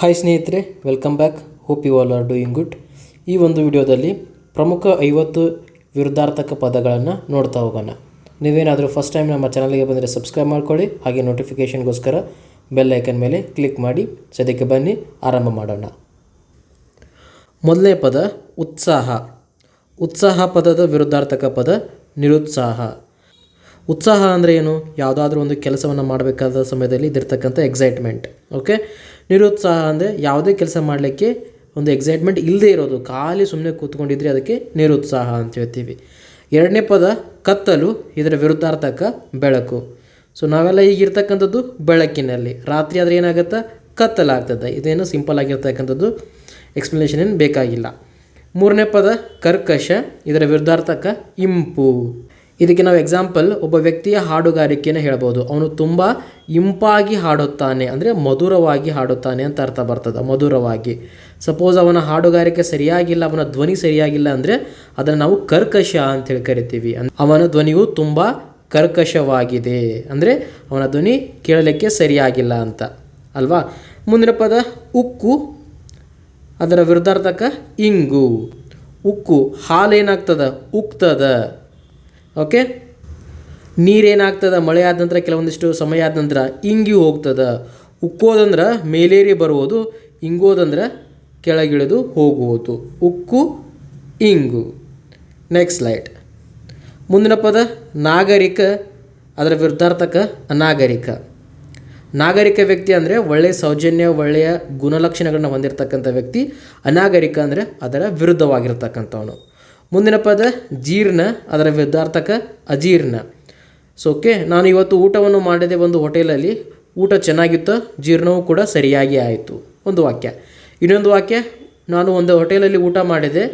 Hi ಸ್ನೇಹಿತರೆ welcome back hope you all are doing good ಈ ಒಂದು ವಿಡಿಯೋದಲ್ಲಿ ಪ್ರಮುಖ ಐವತ್ತು ವಿರುದ್ಧಾರ್ಥಕ ಪದಗಳನ್ನು ನೋಡ್ತಾ ಹೋಗೋಣ. ನೀವೇನಾದರೂ ಫಸ್ಟ್ ಟೈಮ್ ನಮ್ಮ ಚಾನಲ್ಗೆ ಬಂದರೆ ಸಬ್ಸ್ಕ್ರೈಬ್ ಮಾಡ್ಕೊಳ್ಳಿ, ಹಾಗೆ ನೋಟಿಫಿಕೇಷನ್ಗೋಸ್ಕರ ಬೆಲ್ ಐಕನ್ ಮೇಲೆ ಕ್ಲಿಕ್ ಮಾಡಿ, ಸದ್ಯಕ್ಕೆ ಬನ್ನಿ, ಆರಂಭ ಮಾಡೋಣ. ಮೊದಲನೇ ಪದ, ಉತ್ಸಾಹ. ಉತ್ಸಾಹ ಪದದ ವಿರುದ್ಧಾರ್ಥಕ ಪದ, ನಿರುತ್ಸಾಹ. ಉತ್ಸಾಹ ಅಂದರೆ ಏನು? ಯಾವುದಾದ್ರೂ ಒಂದು ಕೆಲಸವನ್ನು ಮಾಡಬೇಕಾದ ಸಮಯದಲ್ಲಿ ಇದಿರ್ತಕ್ಕಂಥ ಎಕ್ಸೈಟ್ಮೆಂಟ್ ಓಕೆ ನಿರುತ್ಸಾಹ ಅಂದರೆ ಯಾವುದೇ ಕೆಲಸ ಮಾಡಲಿಕ್ಕೆ ಒಂದು ಎಕ್ಸೈಟ್ಮೆಂಟ್ ಇಲ್ಲದೆ ಇರೋದು. ಖಾಲಿ ಸುಮ್ಮನೆ ಕೂತ್ಕೊಂಡಿದ್ರೆ ಅದಕ್ಕೆ ನಿರುತ್ಸಾಹ ಅಂತ ಹೇಳ್ತೀವಿ. ಎರಡನೇ ಪದ, ಕತ್ತಲು, ಇದರ ವಿರುದ್ಧಾರ್ಥಕ ಬೆಳಕು. ಸೊ ನಾವೆಲ್ಲ ಈಗಿರ್ತಕ್ಕಂಥದ್ದು ಬೆಳಕಿನಲ್ಲಿ. ರಾತ್ರಿ ಆದರೆ ಏನಾಗುತ್ತೆ? ಕತ್ತಲಾಗ್ತದೆ. ಇದೇನು ಸಿಂಪಲ್ ಆಗಿರ್ತಕ್ಕಂಥದ್ದು ಎಕ್ಸ್ಪ್ಲನೇಷನ್ ಏನು ಬೇಕಾಗಿಲ್ಲ. ಮೂರನೇ ಪದ, ಕರ್ಕಶ, ಇದರ ವಿರುದ್ಧಾರ್ಥಕ ಇಂಪು. ಇದಕ್ಕೆ ನಾವು ಎಕ್ಸಾಂಪಲ್ ಒಬ್ಬ ವ್ಯಕ್ತಿಯ ಹಾಡುಗಾರಿಕೆಯನ್ನು ಹೇಳ್ಬೋದು. ಅವನು ತುಂಬ ಇಂಪಾಗಿ ಹಾಡುತ್ತಾನೆ ಅಂದರೆ ಮಧುರವಾಗಿ ಹಾಡುತ್ತಾನೆ ಅಂತ ಅರ್ಥ ಬರ್ತದೆ, ಮಧುರವಾಗಿ. ಸಪೋಸ್ ಅವನ ಹಾಡುಗಾರಿಕೆ ಸರಿಯಾಗಿಲ್ಲ, ಅವನ ಧ್ವನಿ ಸರಿಯಾಗಿಲ್ಲ ಅಂದರೆ ಅದನ್ನು ನಾವು ಕರ್ಕಶ ಅಂತೇಳಿ ಕರಿತೀವಿ. ಅವನ ಧ್ವನಿಯು ತುಂಬ ಕರ್ಕಶವಾಗಿದೆ ಅಂದರೆ ಅವನ ಧ್ವನಿ ಕೇಳಲಿಕ್ಕೆ ಸರಿಯಾಗಿಲ್ಲ ಅಂತ. ಅಲ್ವಾ? ಮುಂದಿನ ಪದ, ಉಕ್ಕು. ಅದರ ವಿರುದ್ಧಾರ್ಥಕ, ಇಂಗು. ಉಕ್ಕು, ಹಾಲೇನಾಗ್ತದ? ಉಕ್ತದ. ಓಕೆ? ನೀರೇನಾಗ್ತದೆ? ಮಳೆ ಆದ ನಂತರ ಕೆಲವೊಂದಿಷ್ಟು ಸಮಯ ಆದ ನಂತರ ಇಂಗಿ ಹೋಗ್ತದೆ? ಉಕ್ಕೋದಂದ್ರೆ ಮೇಲೇರಿ ಬರುವುದು ಇಂಗೋದಂದ್ರೆ ಕೆಳಗಿಳಿದು ಹೋಗುವುದು. ಉಕ್ಕು, ಇಂಗು. ನೆಕ್ಸ್ಟ್ ಸ್ಲೈಡ್ ಮುಂದಿನ ಪದ, ನಾಗರಿಕ, ಅದರ ವಿರುದ್ಧಾರ್ಥಕ ಅನಾಗರಿಕ. ನಾಗರಿಕ ವ್ಯಕ್ತಿ ಅಂದರೆ ಒಳ್ಳೆಯ ಸೌಜನ್ಯ, ಒಳ್ಳೆಯ ಗುಣಲಕ್ಷಣಗಳನ್ನ ಹೊಂದಿರತಕ್ಕಂಥ ವ್ಯಕ್ತಿ. ಅನಾಗರಿಕ ಅಂದರೆ ಅದರ ವಿರುದ್ಧವಾಗಿರ್ತಕ್ಕಂಥವನು. ಮುಂದಿನ ಪದ ಜೀರ್ಣ, ಅದರ ವಿರುದ್ಧಾರ್ಥಕ ಅಜೀರ್ಣ. ಸೊ ಓಕೆ ನಾನು ಇವತ್ತು ಊಟವನ್ನು ಮಾಡಿದೆ ಒಂದು ಹೋಟೆಲಲ್ಲಿ. ಊಟ ಚೆನ್ನಾಗಿತ್ತು, ಜೀರ್ಣವೂ ಕೂಡ ಸರಿಯಾಗಿ ಆಯಿತು. ಒಂದು ವಾಕ್ಯ. ಇನ್ನೊಂದು ವಾಕ್ಯ, ನಾನು ಒಂದು ಹೋಟೆಲಲ್ಲಿ ಊಟ ಮಾಡಿದೆ,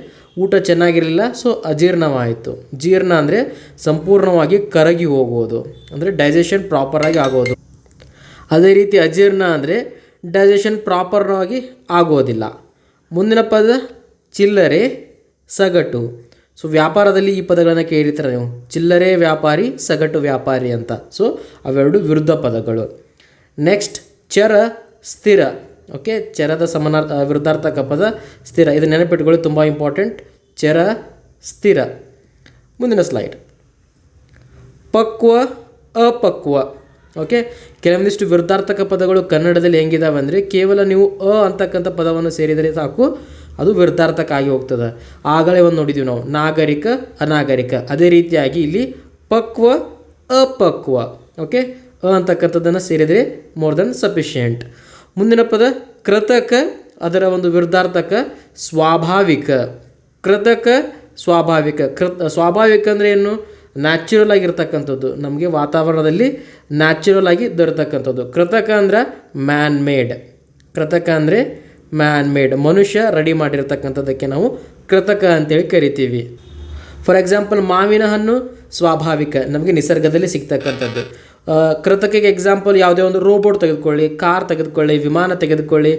ಊಟ ಚೆನ್ನಾಗಿರಲಿಲ್ಲ ಸೊ ಅಜೀರ್ಣವಾಯಿತು. ಜೀರ್ಣ ಅಂದರೆ ಸಂಪೂರ್ಣವಾಗಿ ಕರಗಿ ಹೋಗೋದು ಅಂದರೆ ಡೈಜೆಷನ್ ಪ್ರಾಪರಾಗಿ ಆಗೋದು. ಅದೇ ರೀತಿ ಅಜೀರ್ಣ ಅಂದರೆ ಡೈಜೆಷನ್ ಪ್ರಾಪರಾಗಿ ಆಗೋದಿಲ್ಲ. ಮುಂದಿನ ಪದ, ಚಿಲ್ಲರೆ. ಸಗಟು. ಸೊ ವ್ಯಾಪಾರದಲ್ಲಿ ಈ ಪದಗಳನ್ನು ಕೇಳಿರ್ತಾರೆ ನೀವು. ಚಿಲ್ಲರೆ ವ್ಯಾಪಾರಿ, ಸಗಟು ವ್ಯಾಪಾರಿ ಅಂತ. ಸೊ ಅವೆರಡು ವಿರುದ್ಧ ಪದಗಳು. ನೆಕ್ಸ್ಟ್ ಚರ, ಸ್ಥಿರ. ಓಕೆ ಚರದ ಸಮನಾರ್ಥ, ವಿರುದ್ಧಾರ್ಥಕ ಪದ, ಸ್ಥಿರ. ಇದು ನೆನಪಿಟ್ಟುಕೊಳ್ಳಿ ತುಂಬ ಇಂಪಾರ್ಟೆಂಟ್ ಚರ, ಸ್ಥಿರ. ಮುಂದಿನ ಸ್ಲೈಡ್ ಪಕ್ವ, ಅಪಕ್ವ. ಓಕೆ ಕೆಲವೊಂದಿಷ್ಟು ವಿರುದ್ಧಾರ್ಥಕ ಪದಗಳು ಕನ್ನಡದಲ್ಲಿ ಹೆಂಗಿದಾವೆ ಅಂದರೆ, ಕೇವಲ ನೀವು ಅ ಅಂತಕ್ಕಂಥ ಪದವನ್ನು ಸೇರಿದರೆ ಸಾಕು. ಅದು ವಿರುದ್ಧಾರ್ಥಕ ಆಗಿ ಹೋಗ್ತದೆ. ಆಗಲೇ ಒಂದು ನೋಡಿದ್ದೀವಿ ನಾವು. ನಾಗರಿಕ, ಅನಾಗರಿಕ. ಅದೇ ರೀತಿಯಾಗಿ ಇಲ್ಲಿ ಪಕ್ವ, ಅಪಕ್ವ. ಓಕೆ ಅ ಅಂತಕ್ಕಂಥದ್ದನ್ನು ಸೇರಿದರೆ ಮೋರ್ ದೆನ್ ಸಫಿಷಿಯೆಂಟ್ ಮುಂದಿನ ಪದ ಕೃತಕ, ಅದರ ಒಂದು ವಿರುದ್ಧಾರ್ಥಕ ಸ್ವಾಭಾವಿಕ. ಕೃತಕ, ಸ್ವಾಭಾವಿಕ. ಕೃತ ಸ್ವಾಭಾವಿಕ ಅಂದರೆ ಏನು? ನ್ಯಾಚುರಲ್ ಆಗಿರ್ತಕ್ಕಂಥದ್ದು. ನಮಗೆ ವಾತಾವರಣದಲ್ಲಿ ನ್ಯಾಚುರಲ್ ಆಗಿ ದೊರೆತಕ್ಕಂಥದ್ದು. ಕೃತಕ ಅಂದ್ರೆ ಮ್ಯಾನ್ ಮೇಡ್ ಕೃತಕ ಅಂದರೆ ಮ್ಯಾನ್ ಮೇಡ್ ಮನುಷ್ಯ ರೆಡಿ ಮಾಡಿರ್ತಕ್ಕಂಥದ್ದಕ್ಕೆ ನಾವು ಕೃತಕ ಅಂತೇಳಿ ಕರಿತೀವಿ. ಫಾರ್ ಎಕ್ಸಾಂಪಲ್ ಮಾವಿನ ಹಣ್ಣು ಸ್ವಾಭಾವಿಕ, ನಮಗೆ ನಿಸರ್ಗದಲ್ಲಿ ಸಿಗ್ತಕ್ಕಂಥದ್ದು. ಕೃತಕಕ್ಕೆ ಎಕ್ಸಾಂಪಲ್ ಯಾವುದೇ ಒಂದು ರೋಬೋಟ್ ತೆಗೆದುಕೊಳ್ಳಿ ಕಾರ್ ತೆಗೆದುಕೊಳ್ಳಿ, ವಿಮಾನ ತೆಗೆದುಕೊಳ್ಳಿ,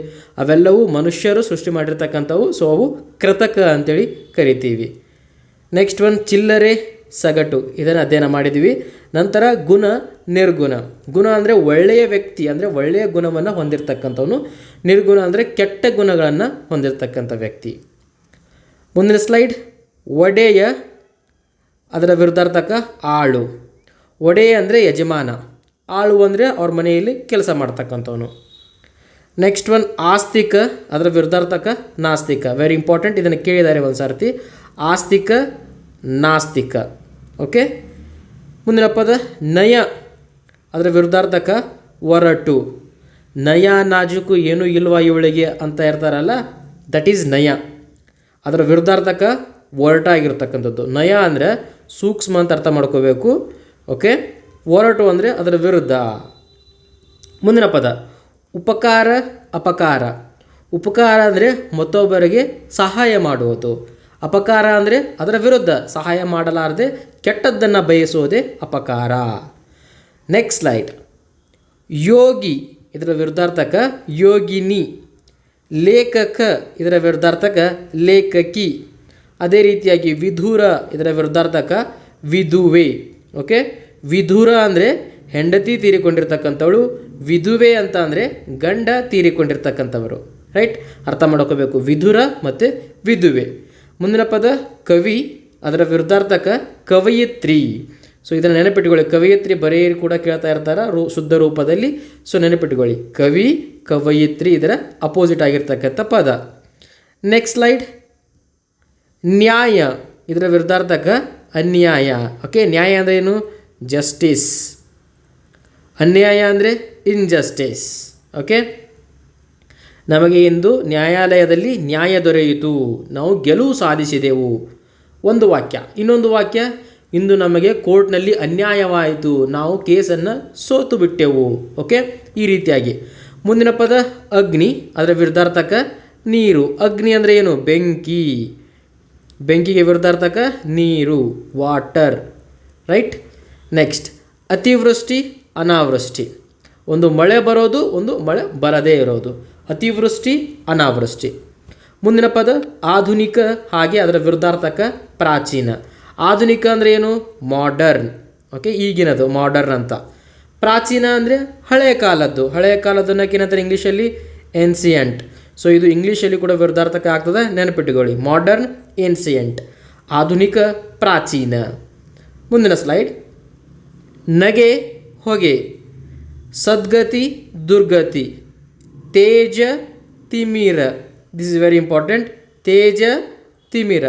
ಅವೆಲ್ಲವೂ ಮನುಷ್ಯರು ಸೃಷ್ಟಿ ಮಾಡಿರ್ತಕ್ಕಂಥವು ಸೊ ಅವು ಕೃತಕ ಅಂತೇಳಿ ಕರಿತೀವಿ. ನೆಕ್ಸ್ಟ್ ಒನ್ ಚಿಲ್ಲರೆ ಸಗಟು. ಇದನ್ನು ಅಧ್ಯಯನ ಮಾಡಿದ್ದೀವಿ ನಂತರ ಗುಣ ನಿರ್ಗುಣ. ಗುಣ ಅಂದರೆ ಒಳ್ಳೆಯ ವ್ಯಕ್ತಿ ಅಂದರೆ ಒಳ್ಳೆಯ ಗುಣವನ್ನು ಹೊಂದಿರತಕ್ಕಂಥವನು. ನಿರ್ಗುಣ ಅಂದರೆ ಕೆಟ್ಟ ಗುಣಗಳನ್ನು ಹೊಂದಿರತಕ್ಕಂಥ ವ್ಯಕ್ತಿ. ಮುಂದಿನ ಸ್ಲೈಡ್ ಒಡೆಯ ಅದರ ವಿರುದ್ಧಾರ್ಥಕ ಆಳು. ಒಡೆಯ ಅಂದರೆ ಯಜಮಾನ. ಆಳು ಅಂದರೆ ಅವ್ರ ಮನೆಯಲ್ಲಿ ಕೆಲಸ ಮಾಡ್ತಕ್ಕಂಥವನು. ನೆಕ್ಸ್ಟ್ ಒನ್ ಆಸ್ತಿಕ ಅದರ ವಿರುದ್ಧಾರ್ಥಕ ನಾಸ್ತಿಕ. ವೆರಿ ಇಂಪಾರ್ಟೆಂಟ್ ಇದನ್ನು ಕೇಳಿದ್ದಾರೆ ಒಂದು ಸರ್ತಿ. ಆಸ್ತಿಕ, ನಾಸ್ತಿಕ. ಓಕೆ ಮುಂದಿನ ಪದ, ನಯ. ಅದರ ವಿರುದ್ಧಾರ್ಥಕ ಒರಟು. ನಯ ನಾಜುಕು ಏನೂ ಇಲ್ವಾ ಇವಳಿಗೆ ಅಂತ ಇರ್ತಾರಲ್ಲ ದಟ್ ಈಸ್ ನಯ. ಅದರ ವಿರುದ್ಧಾರ್ಥಕ ಒರಟಾಗಿರ್ತಕ್ಕಂಥದ್ದು ನಯ ಅಂದರೆ ಸೂಕ್ಷ್ಮ ಅಂತ ಅರ್ಥ ಮಾಡ್ಕೋಬೇಕು. ಓಕೆ ಒರಟು ಅಂದರೆ ಅದರ ವಿರುದ್ಧ. ಮುಂದಿನ ಪದ. ಉಪಕಾರ, ಅಪಕಾರ. ಉಪಕಾರ ಅಂದರೆ ಮತ್ತೊಬ್ಬರಿಗೆ ಸಹಾಯ ಮಾಡುವುದು. ಅಪಕಾರ ಅಂದರೆ ಅದರ ವಿರುದ್ಧ. ಸಹಾಯ ಮಾಡಲಾರದೆ ಕೆಟ್ಟದ್ದನ್ನು ಬಯಸುವುದೇ ಅಪಕಾರ. ನೆಕ್ಸ್ಟ್ ಸ್ಲೈಡ್ ಯೋಗಿ ಇದರ ವಿರುದ್ಧಾರ್ಥಕ ಯೋಗಿನಿ. ಲೇಖಕ, ಇದರ ವಿರುದ್ಧಾರ್ಥಕ ಲೇಖಕಿ. ಅದೇ ರೀತಿಯಾಗಿ ವಿಧುರ, ಇದರ ವಿರುದ್ಧಾರ್ಥಕ ವಿಧುವೆ. ಓಕೆ ವಿಧುರ ಅಂದರೆ ಹೆಂಡತಿ ತೀರಿಕೊಂಡಿರ್ತಕ್ಕಂಥವಳು, ವಿಧುವೆ ಅಂತ ಅಂದರೆ ಗಂಡ ತೀರಿಕೊಂಡಿರ್ತಕ್ಕಂಥವರು. ರೈಟ್ ಅರ್ಥ ಮಾಡ್ಕೋಬೇಕು. ವಿಧುರ ಮತ್ತು ವಿಧುವೆ. ಮುಂದಿನ ಪದ ಕವಿ, ಅದರ ವಿರುದ್ಧಾರ್ಥಕ ಕವಯಿತ್ರಿ. ಸೊ ಇದನ್ನು ನೆನಪಿಟ್ಕೊಳ್ಳಿ. ಕವಯಿತ್ರಿ ಬರೆಯರು ಕೂಡ ಕೇಳ್ತಾ ಇರ್ತಾರ, ರೂ, ಶುದ್ಧ ರೂಪದಲ್ಲಿ. ಸೊ ನೆನಪಿಟ್ಕೊಳ್ಳಿ. ಕವಿ, ಕವಯಿತ್ರಿ ಇದರ ಅಪೋಸಿಟ್ ಆಗಿರ್ತಕ್ಕಂಥ ಪದ. ನೆಕ್ಸ್ಟ್ ಸ್ಲೈಡ್ ನ್ಯಾಯ, ಇದರ ವಿರುದ್ಧಾರ್ಥಕ ಅನ್ಯಾಯ. ಓಕೆ ನ್ಯಾಯ ಅಂದರೆ ಏನು? ಜಸ್ಟಿಸ್ ಅನ್ಯಾಯ ಅಂದರೆ ಇನ್ಜಸ್ಟಿಸ್ ಓಕೆ ನಮಗೆ ಇಂದು ನ್ಯಾಯಾಲಯದಲ್ಲಿ ನ್ಯಾಯ ದೊರೆಯಿತು. ನಾವು ಗೆಲುವು ಸಾಧಿಸಿದೆವು. ಒಂದು ವಾಕ್ಯ. ಇನ್ನೊಂದು ವಾಕ್ಯ. ಇಂದು ನಮಗೆ ಕೋರ್ಟ್ನಲ್ಲಿ ಅನ್ಯಾಯವಾಯಿತು. ನಾವು ಕೇಸನ್ನು ಸೋತು ಬಿಟ್ಟೆವು. ಓಕೆ? ಈ ರೀತಿಯಾಗಿ. ಮುಂದಿನ ಪದ, ಅಗ್ನಿ. ಅದರ ವಿರುದ್ಧಾರ್ಥಕ, ನೀರು. ಅಗ್ನಿ ಅಂದರೆ ಏನು? ಬೆಂಕಿ. ಬೆಂಕಿಗೆ ವಿರುದ್ಧಾರ್ಥಕ, ನೀರು. ವಾಟರ್. ರೈಟ್? ನೆಕ್ಸ್ಟ್. ಅತಿವೃಷ್ಟಿ, ಅನಾವೃಷ್ಟಿ. ಒಂದು ಮಳೆ ಬರೋದು, ಒಂದು ಮಳೆ ಬರದೇ ಇರೋದು. ಅತಿವೃಷ್ಟಿ, ಅನಾವೃಷ್ಟಿ. ಮುಂದಿನ ಪದ, ಆಧುನಿಕ ಹಾಗೆ ಅದರ ವಿರುದ್ಧಾರ್ಥಕ, ಪ್ರಾಚೀನ. ಆಧುನಿಕ ಅಂದರೆ ಏನು? ಮಾಡರ್ನ್ ಓಕೆ ಈಗಿನದು ಮಾಡರ್ನ್ ಅಂತ. ಪ್ರಾಚೀನ ಅಂದರೆ ಹಳೆಯ ಕಾಲದ್ದು. ಹಳೆಯ ಕಾಲದ್ದು ಅನ್ನೋಕ್ಕೇನಂತಾರೆ ಇಂಗ್ಲೀಷಲ್ಲಿ? ಎನ್ಸಿಯಂಟ್ ಸೊ ಇದು ಇಂಗ್ಲೀಷಲ್ಲಿ ಕೂಡ ವಿರುದ್ಧಾರ್ಥಕ ಆಗ್ತದೆ. ನೆನಪಿಟ್ಟುಕೊಳ್ಳಿ ಮಾಡರ್ನ್ ಏನ್ಸಿಯಂಟ್ ಆಧುನಿಕ, ಪ್ರಾಚೀನ. ಮುಂದಿನ ಸ್ಲೈಡ್ ನಗೆ, ಹೊಗೆ. ಸದ್ಗತಿ, ದುರ್ಗತಿ. ತೇಜ, ತಿಮಿರ. ದಿಸ್ ಇಸ್ ವೆರಿ ಇಂಪಾರ್ಟೆಂಟ್ ತೇಜ, ತಿಮಿರ.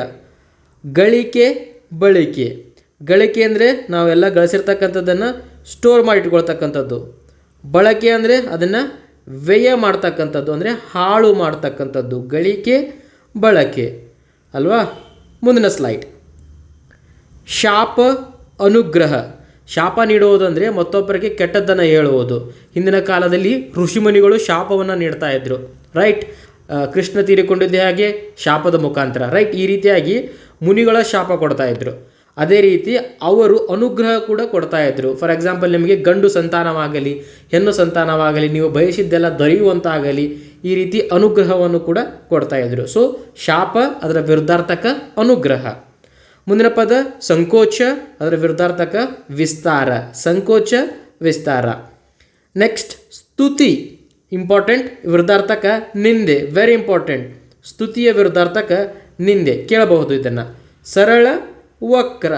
ಗಳಿಕೆ ಬಳಿಕೆ. ಗಳಿಕೆ ಅಂದರೆ ನಾವೆಲ್ಲ ಗಳಿಸಿರ್ತಕ್ಕಂಥದ್ದನ್ನು ಸ್ಟೋರ್ ಮಾಡಿ ಇಟ್ಕೊಳ್ತಕ್ಕಂಥದ್ದು ಬಳಕೆ ಅಂದರೆ ಅದನ್ನು ವ್ಯಯ ಮಾಡ್ತಕ್ಕಂಥದ್ದು ಅಂದರೆ ಹಾಳು ಮಾಡ್ತಕ್ಕಂಥದ್ದು. ಗಳಿಕೆ, ಬಳಕೆ. ಅಲ್ವಾ? ಮುಂದಿನ ಸ್ಲೈಡ್ ಶಾಪ ಅನುಗ್ರಹ. ಶಾಪ ನೀಡುವುದಂದರೆ ಮತ್ತೊಬ್ಬರಿಗೆ ಕೆಟ್ಟದ್ದನ್ನು ಹೇಳುವುದು. ಹಿಂದಿನ ಕಾಲದಲ್ಲಿ ಋಷಿಮುನಿಗಳು ಶಾಪವನ್ನು ನೀಡ್ತಾ ಇದ್ರು. ರೈಟ್ ಕೃಷ್ಣ ತೀರಿಕೊಂಡಿದ್ದೇ ಹಾಗೆ ಶಾಪದ ಮುಖಾಂತರ. ರೈಟ್ ಈ ರೀತಿಯಾಗಿ ಮುನಿಗಳ ಶಾಪ ಕೊಡ್ತಾ ಇದ್ರು. ಅದೇ ರೀತಿ ಅವರು ಅನುಗ್ರಹ ಕೂಡ ಕೊಡ್ತಾ ಇದ್ರು. ಫಾರ್ ಎಕ್ಸಾಂಪಲ್ ನಿಮಗೆ ಗಂಡು ಸಂತಾನವಾಗಲಿ, ಹೆಣ್ಣು ಸಂತಾನವಾಗಲಿ, ನೀವು ಬಯಸಿದ್ದೆಲ್ಲ ದೊರೆಯುವಂತಾಗಲಿ, ಈ ರೀತಿ ಅನುಗ್ರಹವನ್ನು ಕೂಡ ಕೊಡ್ತಾ ಇದ್ರು. ಸೊ ಶಾಪ ಅದರ ವಿರುದ್ಧಾರ್ಥಕ ಅನುಗ್ರಹ. ಮುಂದಿನ ಪದ, ಸಂಕೋಚ ಅದರ ವಿರುದ್ಧಾರ್ಥಕ ವಿಸ್ತಾರ. ಸಂಕೋಚ, ವಿಸ್ತಾರ. ನೆಕ್ಸ್ಟ್ ಸ್ತುತಿ. ಇಂಪಾರ್ಟೆಂಟ್ ವಿರುದ್ಧಾರ್ಥಕ ನಿಂದೆ. ವೆರಿ ಇಂಪಾರ್ಟೆಂಟ್ ಸ್ತುತಿಯ ವಿರುದ್ಧಾರ್ಥಕ ನಿಂದೆ ಕೇಳಬಹುದು ಇದನ್ನು. ಸರಳ, ವಕ್ರ.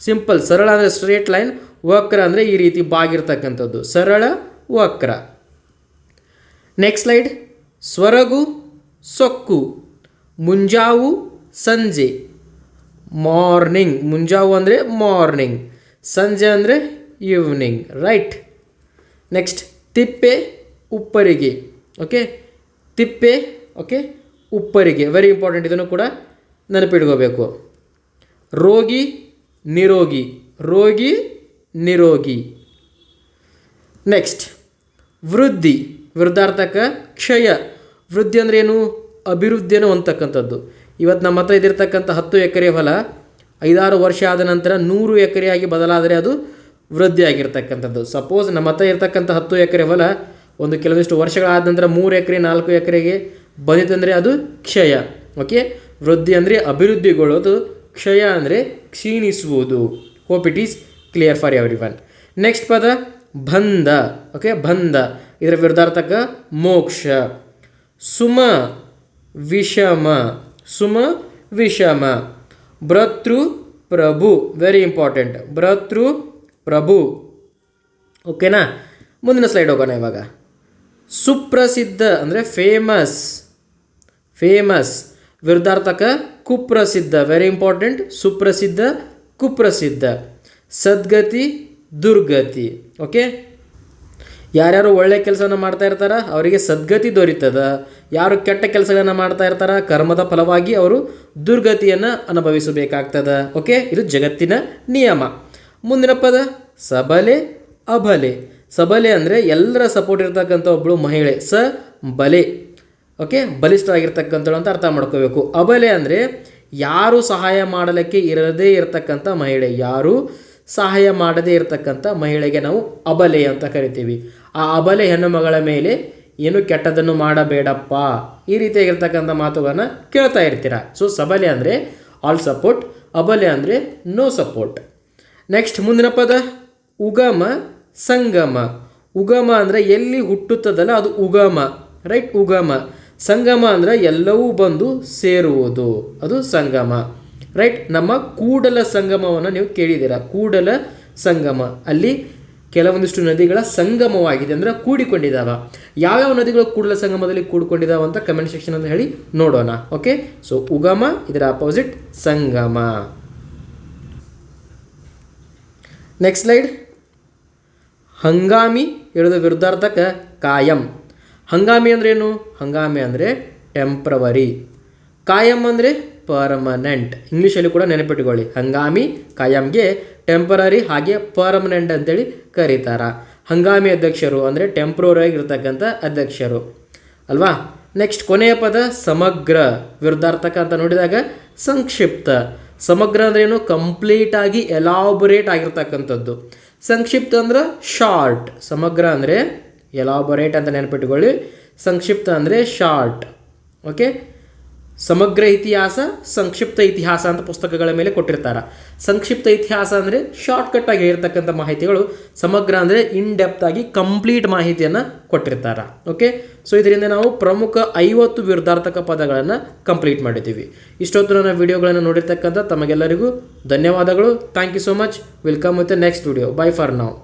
ಸಿಂಪಲ್ ಸರಳ ಅಂದರೆ ಸ್ಟ್ರೇಟ್ ಲೈನ್ ವಕ್ರ ಅಂದರೆ ಈ ರೀತಿ ಬಾಗಿರ್ತಕ್ಕಂಥದ್ದು. ಸರಳ, ವಕ್ರ. Next slide ಸ್ವರಗು, ಸೊಕ್ಕು. ಮುಂಜಾವು, ಸಂಜೆ. ಮಾರ್ನಿಂಗ್ ಮುಂಜಾವು ಅಂದರೆ ಮಾರ್ನಿಂಗ್ ಸಂಜೆ ಅಂದರೆ ಈವ್ನಿಂಗ್ ರೈಟ್ ನೆಕ್ಸ್ಟ್ ತಿಪ್ಪೆ, ಉಪ್ಪರಿಗೆ. ಓಕೆ ತಿಪ್ಪೆ ಓಕೆ ಉಪ್ಪರಿಗೆ ವೆರಿ ಇಂಪಾರ್ಟೆಂಟ್ ಇದನ್ನು ಕೂಡ ನೆನಪಿಟ್ಕೋಬೇಕು. ರೋಗಿ, ನಿರೋಗಿ ರೋಗಿ, ನಿರೋಗಿ. ನೆಕ್ಸ್ಟ್ ವೃದ್ಧಿ, ವೃದ್ಧಾರ್ಥಕ ಕ್ಷಯ. ವೃದ್ಧಿ ಅಂದರೆ ಏನು? ಅಭಿವೃದ್ಧಿಯನ್ನು ಹೊಂದತಕ್ಕಂಥದ್ದು. ಇವತ್ತು ನಮ್ಮ ಹತ್ರ ಇದ್ದಿರ್ತಕ್ಕಂಥ ಹತ್ತು ಎಕರೆ ಹೊಲ, ಐದಾರು ವರ್ಷ ಆದ ನಂತರ ನೂರು ಎಕರೆಯಾಗಿ ಬದಲಾದರೆ ಅದು ವೃದ್ಧಿ ಆಗಿರ್ತಕ್ಕಂಥದ್ದು. ಸಪೋಸ್ ನಮ್ಮ ಹತ್ರ ಇರ್ತಕ್ಕಂಥ ಹತ್ತು ಎಕರೆ ಹೊಲ, ಒಂದು ಕೆಲವಿಷ್ಟು ವರ್ಷಗಳಾದ ನಂತರ ಮೂರು ಎಕರೆ, ನಾಲ್ಕು ಎಕರೆಗೆ ಬಂದಿತ್ತಂದರೆ ಅದು ಕ್ಷಯ ಓಕೆ ವೃದ್ಧಿ ಅಂದರೆ ಅಭಿವೃದ್ಧಿಗೊಳ್ಳೋದು, ಕ್ಷಯ ಅಂದರೆ ಕ್ಷೀಣಿಸುವುದು. Hope it is clear for everyone next ಪದ, ಬಂಧ ಓಕೆ ಬಂಧ. ಇದರ ವಿರುದ್ಧಾರ್ಥಕ ಮೋಕ್ಷ. ಸುಮ, ವಿಷಮ. ಸುಮ, ವಿಷಮ. ಭ್ರತೃ, ಪ್ರಭು. ವೆರಿ ಇಂಪಾರ್ಟೆಂಟ್ ಭ್ರತೃ, ಪ್ರಭು. ಓಕೆನಾ ಮುಂದಿನ ಸ್ಲೈಡ್ ಹೋಗೋಣ ಇವಾಗ. ಸುಪ್ರಸಿದ್ಧ ಅಂದರೆ ಫೇಮಸ್ ಫೇಮಸ್ ವಿರುದ್ಧಾರ್ಥಕ, ಕುಪ್ರಸಿದ್ಧ ವೆರಿ ಇಂಪಾರ್ಟೆಂಟ್ ಸುಪ್ರಸಿದ್ಧ, ಕುಪ್ರಸಿದ್ಧ, ಸದ್ಗತಿ, ದುರ್ಗತಿ ಓಕೆ ಯಾರ್ಯಾರು ಒಳ್ಳೆ ಕೆಲಸವನ್ನು ಮಾಡ್ತಾ ಇರ್ತಾರ, ಅವರಿಗೆ ಸದ್ಗತಿ ದೊರೀತದ. ಯಾರು ಕೆಟ್ಟ ಕೆಲಸಗಳನ್ನು ಮಾಡ್ತಾ ಇರ್ತಾರ, ಕರ್ಮದ ಫಲವಾಗಿ ಅವರು ದುರ್ಗತಿಯನ್ನು ಅನುಭವಿಸಬೇಕಾಗ್ತದ ಓಕೆ ಇದು ಜಗತ್ತಿನ ನಿಯಮ. ಮುಂದಿನ ಪದ, ಸಬಲೆ, ಅಬಲೆ. ಸಬಲೆ ಅಂದರೆ ಎಲ್ಲರ ಸಪೋರ್ಟ್ ಇರ್ತಕ್ಕಂಥ ಒಬ್ಬಳು ಮಹಿಳೆ, ಸ, ಬಲೆ. ಓಕೆ ಬಲಿಷ್ಠರಾಗಿರ್ತಕ್ಕಂಥಳು ಅಂತ ಅರ್ಥ ಮಾಡ್ಕೋಬೇಕು. ಅಬಲೆ ಅಂದರೆ ಯಾರು ಸಹಾಯ ಮಾಡಲಿಕ್ಕೆ ಇರದೇ ಇರತಕ್ಕಂಥ ಮಹಿಳೆ. ಯಾರು ಸಹಾಯ ಮಾಡದೇ ಇರತಕ್ಕಂಥ ಮಹಿಳೆಗೆ ನಾವು ಅಬಲೆ ಅಂತ ಕರಿತೀವಿ. ಆ ಅಬಲೆ ಹೆಣ್ಣುಮಗಳ ಮೇಲೆ ಏನು ಕೆಟ್ಟದನ್ನು ಮಾಡಬೇಡಪ್ಪ. ಈ ರೀತಿಯಾಗಿರ್ತಕ್ಕಂಥ ಮಾತುಗಳನ್ನು ಕೇಳ್ತಾ ಇರ್ತೀರ. ಸೊ ಸಬಲೆ ಅಂದರೆ ಆಲ್ ಸಪೋರ್ಟ್ ಅಬಲೆ ಅಂದರೆ ನೋ ಸಪೋರ್ಟ್ ನೆಕ್ಸ್ಟ್ ಮುಂದಿನ ಪದ, ಉಗಮ, ಸಂಗಮ. ಉಗಮ ಅಂದರೆ ಎಲ್ಲಿ ಹುಟ್ಟುತ್ತದಲ್ಲ ಅದು ಉಗಮ. ರೈಟ್ ಉಗಮ. ಸಂಗಮ ಅಂದರೆ ಎಲ್ಲವೂ ಬಂದು ಸೇರುವುದು. ಅದು ಸಂಗಮ. ರೈಟ್ ನಮ್ಮ ಕೂಡಲ ಸಂಗಮವನ್ನು ನೀವು ಕೇಳಿದ್ದೀರಾ? ಕೂಡಲ ಸಂಗಮ. ಅಲ್ಲಿ ಕೆಲವೊಂದಿಷ್ಟು ನದಿಗಳ ಸಂಗಮವಾಗಿದೆ ಅಂದರೆ ಕೂಡಿಕೊಂಡಿದ್ದಾವ ಯಾವ್ಯಾವ ನದಿಗಳು ಕೂಡಲ ಸಂಗಮದಲ್ಲಿ ಕೂಡಿಕೊಂಡಿದ್ದಾವ ಅಂತ ಕಮೆಂಟ್ ಸೆಕ್ಷನ್ ಅಂತ ಹೇಳಿ ನೋಡೋಣ. ಓಕೆ ಸೊ ಉಗಮ, ಇದರ ಅಪೋಸಿಟ್ ಸಂಗಮ. ನೆಕ್ಸ್ಟ್ ಸ್ಲೈಡ್ ಹಂಗಾಮಿ ಇರೋದು ವಿರುದ್ಧಾರ್ಥಕ ಕಾಯಂ. ಹಂಗಾಮಿ ಅಂದ್ರೆ ಏನು? ಹಂಗಾಮಿ ಅಂದರೆ ಟೆಂಪ್ರವರಿ ಕಾಯಂ ಅಂದರೆ ಪರ್ಮನೆಂಟ್ ಇಂಗ್ಲೀಷಲ್ಲಿ ಕೂಡ ನೆನಪಿಟ್ಕೊಳ್ಳಿ. ಹಂಗಾಮಿ ಕಾಯಂಗೆ ಟೆಂಪರರಿ ಹಾಗೆ ಪರ್ಮನೆಂಟ್ ಅಂತೇಳಿ ಕರೀತಾರ. ಹಂಗಾಮಿ ಅಧ್ಯಕ್ಷರು ಅಂದರೆ ಟೆಂಪ್ರವರಿ ಆಗಿರ್ತಕ್ಕಂಥ ಅಧ್ಯಕ್ಷರು. ಅಲ್ವಾ? ನೆಕ್ಸ್ಟ್ ಕೊನೆಯ ಪದ ಸಮಗ್ರ. ವಿರುದ್ಧಾರ್ಥಕ ಅಂತ ನೋಡಿದಾಗ ಸಂಕ್ಷಿಪ್ತ. ಸಮಗ್ರ ಅಂದ್ರೆ ಏನು? ಕಂಪ್ಲೀಟ್ ಆಗಿ ಎಲಾಬೊರೇಟ್ ಆಗಿರ್ತಕ್ಕಂಥದ್ದು. ಸಂಕ್ಷಿಪ್ತ ಅಂದ್ರೆ ಶಾರ್ಟ್ ಸಮಗ್ರ ಅಂದರೆ ಎಲಾಬೊರೇಟ್ ಅಂತ ನೆನಪಿಟ್ಕೊಳ್ಳಿ. ಸಂಕ್ಷಿಪ್ತ ಅಂದರೆ ಶಾರ್ಟ್ ಓಕೆ ಸಮಗ್ರ ಇತಿಹಾಸ, ಸಂಕ್ಷಿಪ್ತ ಇತಿಹಾಸ ಅಂತ ಪುಸ್ತಕಗಳ ಮೇಲೆ ಕೊಟ್ಟಿರ್ತಾರೆ. ಸಂಕ್ಷಿಪ್ತ ಇತಿಹಾಸ ಅಂದರೆ ಶಾರ್ಟ್ಕಟ್ಟಾಗಿ ಇರತಕ್ಕಂಥ ಮಾಹಿತಿಗಳು, ಸಮಗ್ರ ಅಂದರೆ ಇನ್ ಡೆಪ್ತ್ ಆಗಿ ಕಂಪ್ಲೀಟ್ ಮಾಹಿತಿಯನ್ನು ಕೊಟ್ಟಿರ್ತಾರೆ. ಓಕೆ ಸೊ ಇದರಿಂದ ನಾವು ಪ್ರಮುಖ ಐವತ್ತು ವಿರುದ್ಧಾರ್ಥಕ ಪದಗಳನ್ನು ಕಂಪ್ಲೀಟ್ ಮಾಡಿದ್ದೀವಿ. ಇಷ್ಟೊತ್ತು ನನ್ನ ವಿಡಿಯೋಗಳನ್ನು ನೋಡಿರ್ತಕ್ಕಂಥ ತಮಗೆಲ್ಲರಿಗೂ ಧನ್ಯವಾದಗಳು. Thank you so much welcome with next video bye for ನಾವು